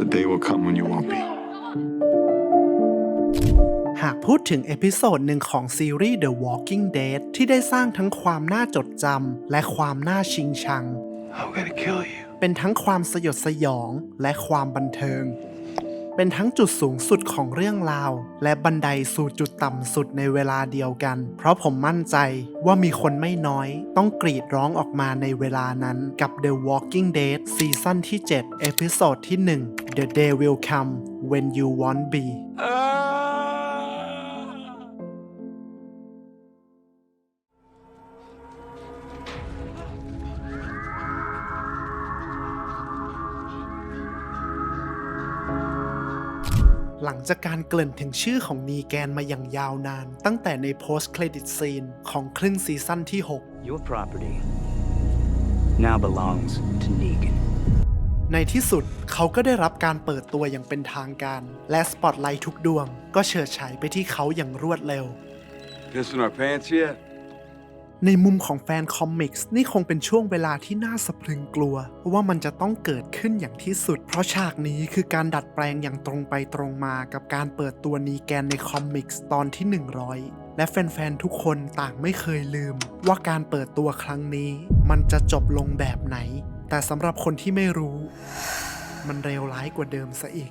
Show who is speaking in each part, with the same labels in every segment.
Speaker 1: The day will come when you won't be.
Speaker 2: หากพูดถึงเอพิโซดหนึ่งของซีรีส์ The Walking Dead ที่ได้สร้างทั้งความน่าจดจำและความน่าชิงชัง
Speaker 1: I'm gonna kill you.
Speaker 2: เป็นทั้งความสยดสยองและความบันเทิง เป็นทั้งจุดสูงสุดของเรื่องราว และบันไดสู่จุดต่ำสุดในเวลาเดียวกัน เพราะผมมั่นใจว่ามีคนไม่น้อย ต้องกรีดร้องออกมาในเวลานั้นกับ The Walking Dead ซีซั่นที่7เอพิโซดที่ 1 The Day Will Come When You Want Be จากการเกริ่นถึงชื่อของนีแกนมาอย่างยาวนาน ตั้งแต่ใน post credit scene ของครึ่งซีซั่นที่
Speaker 3: Your property now belongs to Negan.
Speaker 2: 6ในที่สุดเขาก็ได้รับการเปิดตัวอย่างเป็นทางการ และสปอตไลท์ทุกดวง ก็เฉิดฉายไปที่เขาอย่างรวดเร็ว
Speaker 1: Pissing our pants yet?
Speaker 2: ในมุมของแฟนคอมิกส์นี่คงเป็นช่วงเวลาที่น่าสะพรึงกลัว ว่ามันจะต้องเกิดขึ้นอย่างที่สุด เพราะฉากนี้คือการดัดแปลงอย่างตรงไปตรงมากับการเปิดตัวนีแกนในคอมิกส์ตอนที่ 100 และแฟนๆ ทุกคนต่างไม่เคยลืม ว่าการเปิดตัวครั้งนี้ มันจะจบลงแบบไหน แต่สำหรับคนที่ไม่รู้ มันเลวร้ายกว่าเดิมซะอีก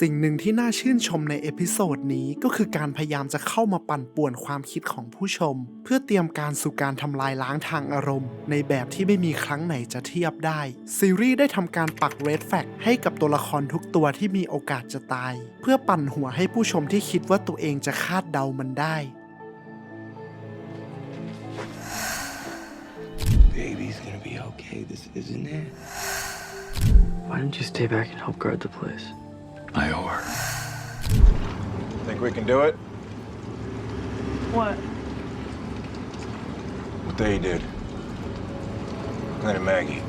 Speaker 2: สิ่งหนึ่งที่น่าชื่นชมในเอพิโซดนี้ก็คือการพยายามจะเข้ามาปั่นป่วนความคิดของผู้ชม เพื่อเตรียมการสู่การทำลายล้างทางอารมณ์ ในแบบที่ไม่มีครั้งไหนจะเทียบได้ ซีรีส์ได้ทำการปักเรดแฟกให้กับตัวละครทุกตัวที่มีโอกาสจะตาย เพื่อปั่นหัวให้ผู้ชมที่คิดว่าตัวเองจะคาดเดามันได้
Speaker 1: Baby's gonna be okay. This isn't it.
Speaker 3: Why didn't you stay back and help guard the place?
Speaker 1: I owe her.
Speaker 4: Think we can do it?
Speaker 3: What?
Speaker 4: What they did. Glenn and Maggie.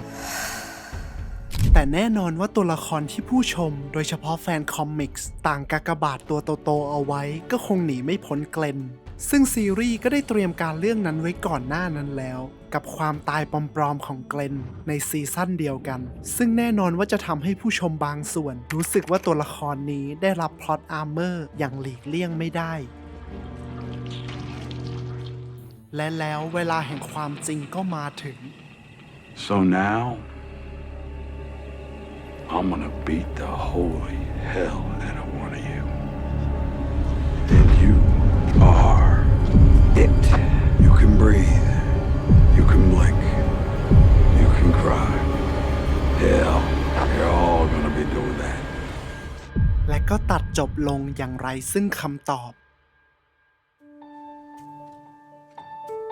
Speaker 2: แต่แน่นอนว่าตัวละครที่ผู้ชม โดยเฉพาะแฟนคอมิกส์ ต่างกากบาทตัวโตๆเอาไว้ ก็คงหนีไม่พ้นเกลน ซึ่งซีรีส์ก็ได้เตรียมการเรื่องนั้นไว้ก่อนหน้านั้นแล้ว กับความตายปลอมๆของเกลนในซีซั่นเดียวกัน ซึ่งแน่นอนว่าจะทำให้ผู้ชมบางส่วน รู้สึกว่าตัวละครนี้ได้รับพล็อตอาร์เมอร์อย่างหลีกเลี่ยงไม่ได้ และแล้วเวลาแห่งความจริงก็มาถึง
Speaker 1: So now, I'm gonna beat the holy hell out of breathe. You can blink. You can cry. Hell, you're all gonna be doing that.
Speaker 2: และก็ตัดจบลงอย่างไรซึ่งคำตอบ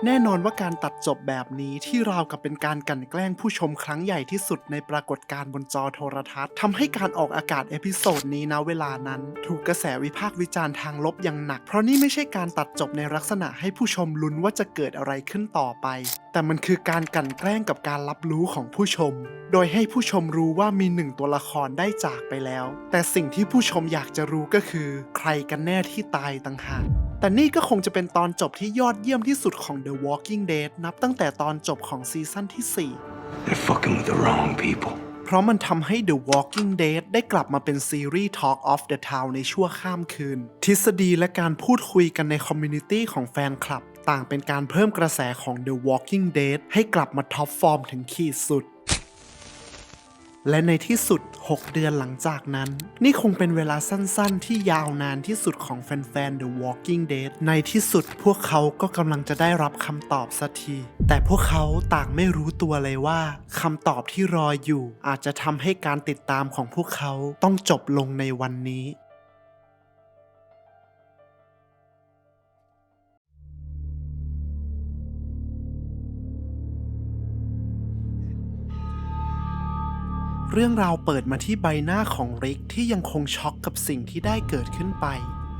Speaker 2: แน่นอนว่าการตัดจบแบบนี้ที่ราวกับเป็นการกลั่นแกล้งผู้ชมครั้งใหญ่ที่สุดในปรากฏการณ์บนจอโทรทัศน์ทำให้การออกอากาศเอพิโซดนี้นะเวลานั้น ถูกกระแสวิพากษ์วิจารณ์ทางลบอย่างหนัก เพราะนี่ไม่ใช่การตัดจบในลักษณะให้ผู้ชมลุ้นว่าจะเกิดอะไรขึ้นต่อไป แต่มันคือการกลั่นแกล้งกับการรับรู้ของผู้ชม โดยให้ผู้ชมรู้ว่ามีหนึ่งตัวละครได้จากไปแล้ว แต่สิ่งที่ผู้ชมอยากจะรู้ก็คือ ใครกันแน่ที่ตายต่างหาก แต่นี่ก็คงจะเป็นตอนจบที่ยอดเยี่ยมที่สุดของ The Walking Dead นับตั้งแต่ตอนจบของซีซั่นที่
Speaker 1: They're fucking with the wrong people.
Speaker 2: 4เพราะมันทำให้ The Walking Dead ได้กลับมาเป็นซีรีส์ Talk of the Town ในชั่วข้ามคืน ทฤษฎีและการพูดคุยกันในคอมมูนิตี้ของแฟนคลับ ต่างเป็นการเพิ่มกระแสของ The Walking Dead ให้กลับมาท็อปฟอร์มถึงขีดสุด และในที่สุด 6 เดือนหลังจากนั้น นี่คงเป็นเวลาสั้นๆ ที่ยาวนานที่สุดของแฟนๆ The Walking Dead ในที่สุดพวกเขาก็กำลังจะได้รับคำตอบสักที แต่พวกเขาต่างไม่รู้ตัวเลยว่าคำตอบที่รออยู่ อาจจะทำให้การติดตามของพวกเขาต้องจบลงในวันนี้ เรื่องราวเปิดมาที่ใบหน้าของริกที่ยังคงช็อกกับสิ่งที่ได้เกิดขึ้นไป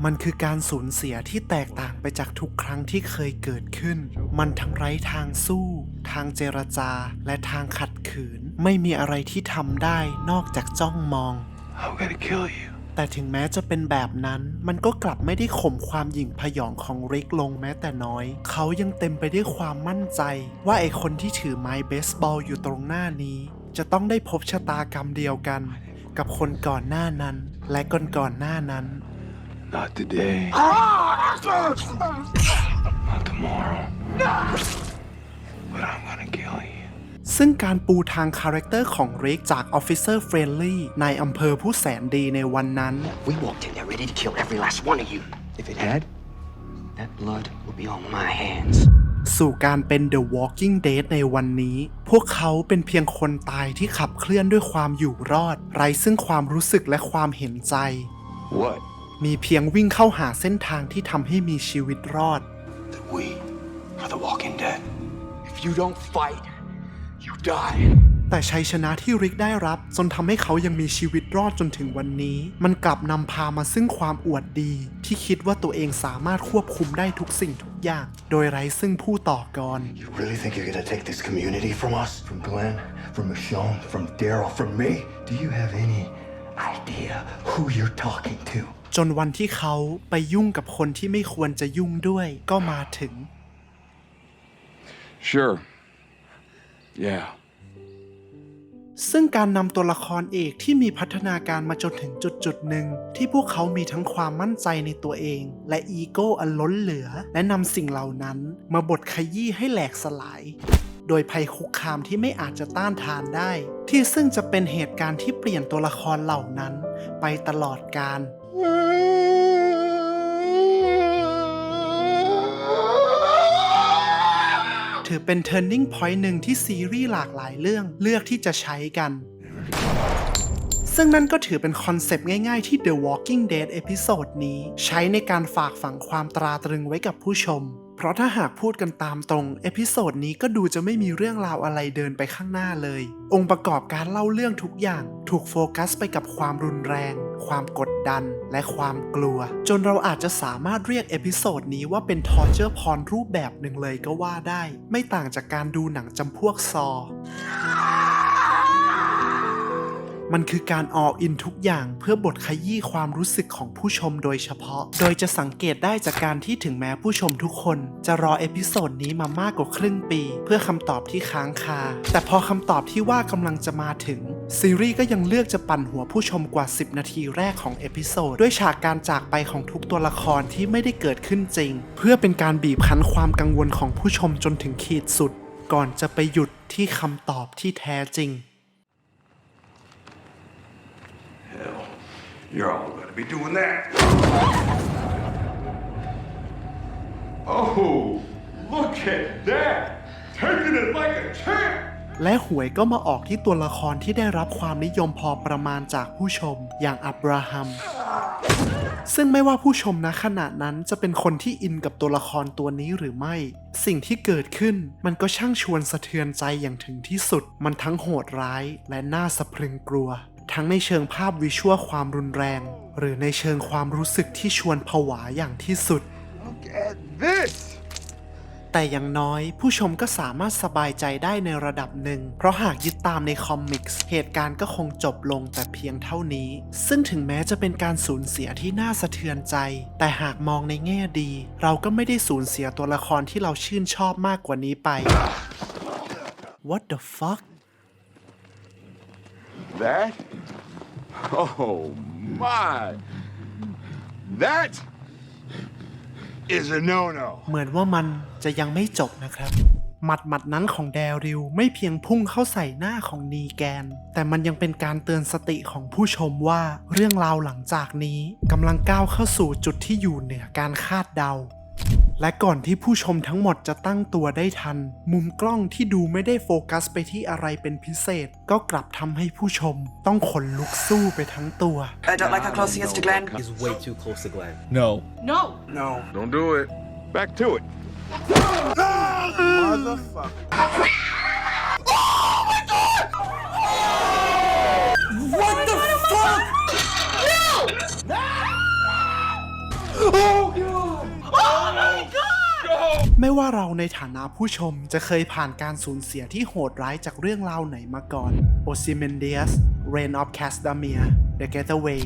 Speaker 2: มันคือการสูญเสียที่แตกต่างไปจากทุกครั้งที่เคยเกิดขึ้น มันทั้งไร้ทางสู้ ทางเจรจา และทางขัดขืน ไม่มีอะไรที่ทำได้นอกจากจ้องมอง
Speaker 1: I'm gonna kill you.
Speaker 2: แต่ถึงแม้จะเป็นแบบนั้น มันก็กลับไม่ได้ข่มความหยิ่งพยองของริกลงแม้แต่น้อย เขายังเต็มไปด้วยความมั่นใจ ว่าไอคนที่ถือไม้เบสบอลอยู่ตรงหน้านี้ จะต้องได้พบชะตากรรมเดียวกัน กับคนก่อนหน้านั้น และก่อนก่อนๆหน้านั้น
Speaker 1: Not today. Not tomorrow. But I'm gonna kill you.
Speaker 2: ซึ่งการปูทางคาแรคเตอร์ของริกจากออฟฟิเซอร์เฟรนลี่นายอำเภอผู้แสนดีในวันนั้น
Speaker 5: We walked in there ready to kill every last one of you. If it had, that blood would be on my hands.
Speaker 2: สู่การเป็น The Walking Dead ในวันนี้ พวกเขาเป็นเพียงคนตายที่ขับเคลื่อนด้วยความอยู่รอด ไร้ซึ่งความรู้สึกและความเห็นใจ
Speaker 1: What?
Speaker 2: มีเพียงวิ่งเข้าหาเส้นทางที่ทำให้มีชีวิตรอด
Speaker 4: That we are the walking dead. If you don't fight, you die.
Speaker 2: แต่ชัยชนะที่ริกได้รับจนทำให้เขายังมีชีวิตรอดจนถึงวันนี้ มันกลับนำพามาซึ่งความอวดดี ที่คิดว่าตัวเองสามารถควบคุมได้ทุกสิ่งทุกอ ย่างโดยไร้ซึ่งผู้ต่อกร
Speaker 6: You really think you're gonna take this community from us? From Glenn? From Michonne? From Daryl? From me? Do you have any idea who you're talking to?
Speaker 2: จนวันที่เขาไปยุ่งกับคนที่ไม่ควรจะยุ่งด้วยก็มาถึง
Speaker 1: Sure. Yeah.
Speaker 2: ซึ่งการนำตัวละครเอกที่มีพัฒนาการมาจนถึงจุดจุดหนึ่งที่พวกเขามีทั้งความมั่นใจในตัวเอง และอีโก้อันล้นเหลือ และนำสิ่งเหล่านั้น มาบดขยี้ให้แหลกสลาย โดยภัยคุกคามที่ไม่อาจจะต้านทานได้ ที่ซึ่งจะเป็นเหตุการณ์ที่เปลี่ยนตัวละครเหล่านั้น ไปตลอดกาล ถือเป็น turning point หนึ่งที่ซีรีส์หลากหลายเรื่องเลือกที่จะใช้กัน ซึ่งนั่นก็ถือเป็นคอนเซปต์ง่ายๆที่ The Walking Dead เอพิโซดนี้ ใช้ในการฝากฝังความตราตรึงไว้กับผู้ชม เพราะถ้าหากพูดกันตามตรง เอพิโซดนี้ก็ดูจะไม่มีเรื่องราวอะไรเดินไปข้างหน้าเลย องค์ประกอบการเล่าเรื่องทุกอย่าง ถูกโฟกัสไปกับความรุนแรง ความกดดัน และความกลัว จนเราอาจจะสามารถเรียกเอพิโซดนี้ว่าเป็นทอร์เจอร์พรรูปแบบหนึ่งเลยก็ว่าได้ ไม่ต่างจากการดูหนังจำพวกซอ มันคือการออกอินทุกอย่างเพื่อบทขยี้ความรู้สึกของผู้ชมโดยเฉพาะ โดยจะสังเกตได้จากการที่ถึงแม้ผู้ชมทุกคน จะรอเอพิโซดนี้มามากกว่าครึ่งปี เพื่อคำตอบที่ค้างคา แต่พอคำตอบที่ว่ากำลังจะมาถึง ซีรีส์ก็ยังเลือกจะปั่นหัวผู้ชมกว่า 10 นาทีแรกของเอพิโซดด้วยฉากการจากไปของทุกตัวละครที่ไม่ได้เกิดขึ้นจริง เพื่อเป็นการบีบคั้นความกังวลของผู้ชมจนถึงขีดสุด ก่อนจะไปหยุดที่คำตอบที่แท้จริง
Speaker 1: Hell, you're all gonna be doing that. Oh, look at that! Taking it like a champ!
Speaker 2: และหวยก็มาออกที่ตัวละครที่ได้รับความนิยมพอประมาณจากผู้ชมอย่างอับราฮัม ซึ่งไม่ว่าผู้ชมนะขณะนั้นจะเป็นคนที่อินกับตัวละครตัวนี้หรือไม่ สิ่งที่เกิดขึ้นมันก็ช่างชวนสะเทือนใจอย่างถึงที่สุด มันทั้งโหดร้ายและน่าสะพรึงกลัว ทั้งในเชิงภาพวิชวลความรุนแรง หรือในเชิงความรู้สึกที่ชวนผวาอย่างที่สุด
Speaker 1: Look at this!
Speaker 2: แต่อย่างน้อยผู้ชมก็สามารถสบายใจได้ในระดับหนึ่ง เพราะหากยึดตามในคอมิกส์ เหตุการณ์ก็คงจบลงแต่เพียงเท่านี้ ซึ่งถึงแม้จะเป็นการสูญเสียที่น่าสะเทือนใจ แต่หากมองในแง่ดี เราก็ไม่ได้สูญเสียตัวละครที่เราชื่นชอบมากกว่านี้ไป What the fuck
Speaker 1: That? Oh my! That is a no-no.
Speaker 2: เหมือนว่ามันจะยังไม่จบนะครับ หมัดหมัดนั้นของแดริลไม่เพียงพุ่งเข้าใส่หน้าของนีแกน แต่มันยังเป็นการเตือนสติของผู้ชมว่าเรื่องราวหลังจากนี้กำลังก้าวเข้าสู่จุดที่อยู่เหนือการคาดเดา และก่อนที่ผู้ชมทั้งหมดจะตั้งตัวได้ทัน มุมกล้องที่ดูไม่ได้โฟกัสไปที่อะไรเป็นพิเศษ ก็กลับทำให้ผู้ชม ต้องขนลุกสู้ไปทั้งตัว
Speaker 5: I don't like how close he is to Glenn.
Speaker 7: He's way too close to Glenn.
Speaker 8: No.
Speaker 5: No.
Speaker 4: No.
Speaker 1: Don't do it. Back to it. Oh,
Speaker 2: ว่าเราในฐานะผู้ชมจะเคยผ่านการสูญเสียที่โหดร้ายจากเรื่องราวไหนมาก่อน o s i m e n d i a s Reign of Castamere The Getaway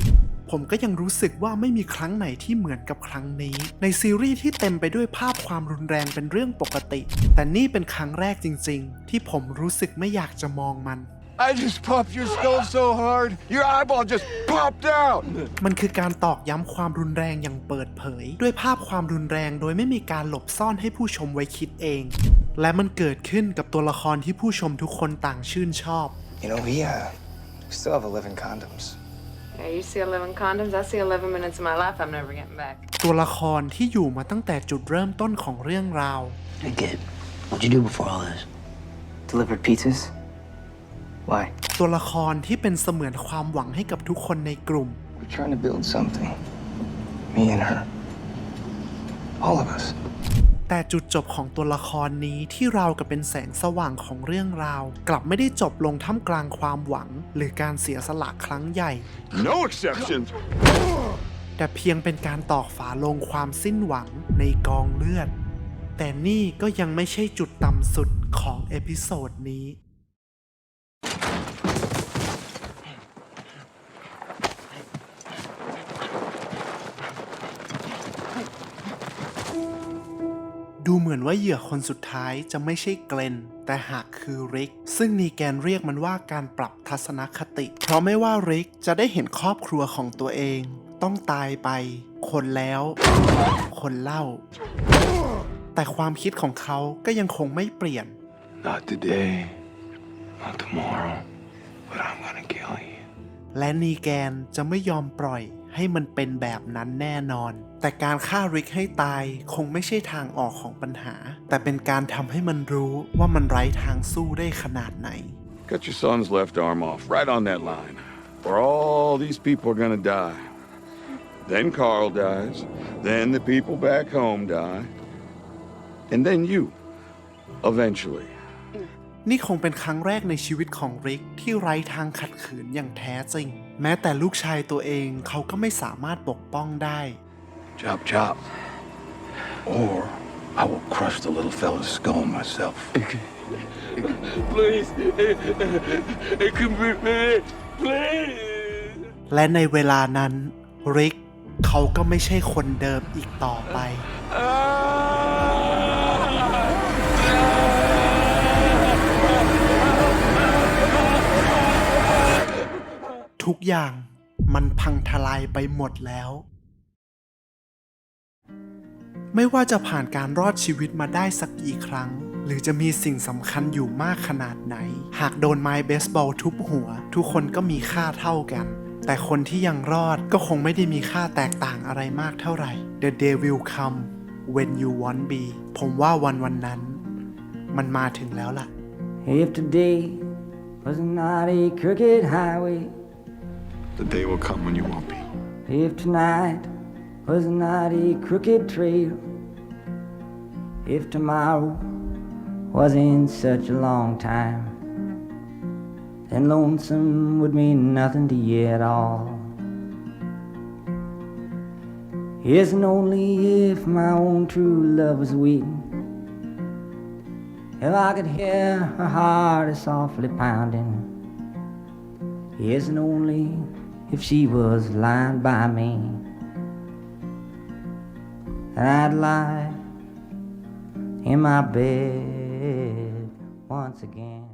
Speaker 2: ผมก็ยังรู้สึกว่าไม่มีครั้งไหนที่เหมือนกับครั้งนี้ ในซีรีส์ที่เต็มไปด้วยภาพความรุนแรงเป็นเรื่องปกติ แต่นี่เป็นครั้งแรกจริง ๆ ที่ผมรู้สึกไม่อยากจะมองมัน
Speaker 1: I just popped your skull so hard, your eyeball just popped out.
Speaker 2: มันคือการตอกย้ำความรุนแรงอย่างเปิดเผย ด้วยภาพความรุนแรงโดยไม่มีการหลบซ่อนให้ผู้ชมไว้คิดเอง และมันเกิดขึ้นกับตัวละครที่ผู้ชมทุกคนต่างชื่นชอบ
Speaker 5: You know, we, uh, we still have 11 condoms.
Speaker 7: Yeah, you see 11 condoms, I see 11 minutes of my life I'm never getting back.
Speaker 2: ตัวละครที่อยู่มาตั้งแต่จุดเริ่มต้นของเรื่องราว
Speaker 5: Hey, kid, what'd you do before all this? Delivered pizzas? Why?
Speaker 2: ตัวละครที่เป็นเสมือนความหวังให้กับทุกคนในกลุ่ม
Speaker 5: We're trying to build something. Me and her. All of us.
Speaker 2: แต่จุดจบของตัวละครนี้ที่เราวกับเป็นแสงสว่างของเรื่องราว กลับไม่ได้จบลงท่ามกลางความหวัง หรือการเสียสละครั้งใหญ่
Speaker 1: No exceptions.
Speaker 2: แต่เพียงเป็นการตอกฝาลงความสิ้นหวังในกองเลือด แต่นี่ก็ยังไม่ใช่จุดต่ำสุดของเอพิโซดนี้ ดูเหมือนว่าเหยื่อคนสุดท้ายจะไม่ใช่เกลน แต่หากคือริก ซึ่งนีแกนเรียกมันว่าการปรับทัศนคติ เพราะไม่ว่าริกจะได้เห็นครอบครัวของตัวเอง ต้องตายไป คนแล้ว คนเล่า แต่ความคิดของเขาก็ยังคงไม่เปลี่ยน
Speaker 1: Not today, not tomorrow, but I'm gonna kill you.
Speaker 2: และนีแกนจะไม่ยอมปล่อย ให้มันเป็นแบบนั้นแน่นอน แต่การฆ่าริกให้ตายคงไม่ใช่ทางออกของปัญหา แต่เป็นการทำให้มันรู้ว่ามันไร้ทางสู้ได้ขนาดไหน
Speaker 1: Cut your son's left arm off, right on that line. Or all these people are gonna die. Then Carl dies. Then the people back home die. And then you. Eventually.
Speaker 2: นี่คงเป็นครั้งแรกในชีวิตของริกที่ไร้ทางขัดขืนอย่างแท้จริง แม้แต่ลูกชายตัวเองเขาก็ไม่สามารถปกป้องได้
Speaker 1: Chop, chop. Or I will crush the little fella's skull myself. Please. It can be me. Please.
Speaker 2: และในเวลานั้นริกเขาก็ไม่ใช่คนเดิมอีกต่อไป อย่างมันพังทลายไปหมดแล้ว ไม่ว่าจะผ่านการรอดชีวิตมาได้สักกี่ครั้ง หรือจะมีสิ่งสำคัญอยู่มากขนาดไหน หากโดนไม้เบสบอลทุบหัว ทุกคนก็มีค่าเท่ากัน แต่คนที่ยังรอดก็คงไม่ได้มีค่าแตกต่างอะไรมากเท่าไหร่ The day will come when you want be ผมว่าวันวันนั้น มันมาถึงแล้วล่ะ
Speaker 8: If today was not a crooked highway,
Speaker 1: The day will come when you won't be.
Speaker 8: if tonight was not a crooked trail, if tomorrow wasn't such a long time, then lonesome would mean nothing to you at all. Isn't only if my own true love was waiting. If I could hear her heart is softly pounding. isn't only if she was lying by me. And I'd lie in my bed once again.